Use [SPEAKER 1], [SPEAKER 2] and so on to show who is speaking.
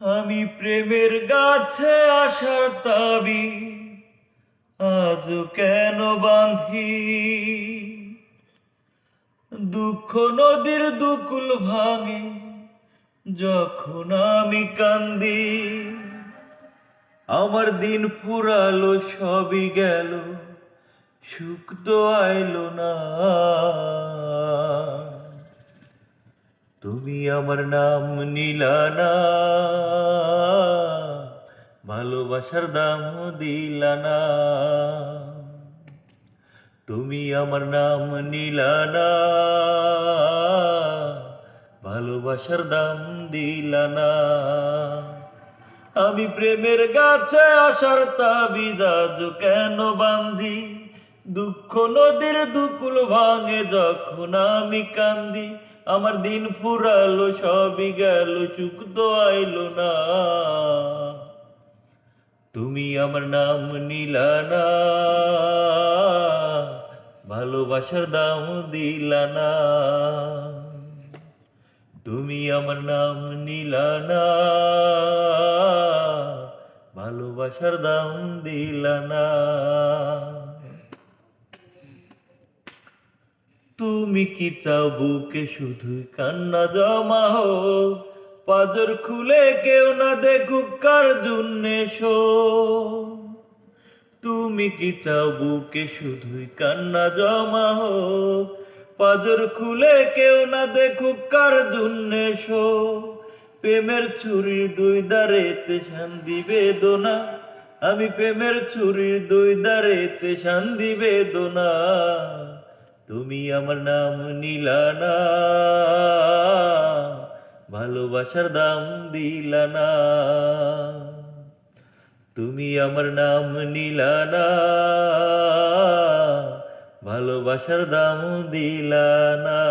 [SPEAKER 1] আমি প্রেমের গাছে আসার তাবি আজ কেন বাঁধি? দুঃখ নদীর দুকুল ভাঙে যখন আমি কান্দি। আমার দিন পুরালো, সবই গেল, সুখ তো আইলো না। আমার নাম নিলা না ভালোবাসার দাম দিলা না তুমি আমার নাম নিলা না ভালোবাসার দাম দিলা না আমি প্রেমের গাছে আসার তাবিজাজ কেন বান্ধি দুঃখ নদীর দুকুল ভাঙে যখন আমি কান্দি। আমার দিন ফুরালো, সবই গেল, সুখ তো আইলো না। তুমি আমার নাম নিলা না, ভালোবাসার দাম দিলা না। তুমি আমার নাম নিলা না, ভালোবাসার দাম দিলা না। তুমি কি চাও বুকে শুধু কান্না জমা হো পাজর খুলে কেউ না দেখুক কার জন্যে শো তুমি কি চাও বুকে শুধুই কান্না জমা হো পাজর খুলে কেউ না দেখুক কার জন্যে শো প্রেমের ছুরির দুই দাঁড়েতে শান্তি বেদনা। আমি প্রেমের ছুরির দুই দাঁড়েতে শান্তি বেদনা। তুমি আমার নাম নীলানা, ভালোবাসার দাম দিলানা। তুমি আমার নাম নীলানা, ভালোবাসার দাম দিলা না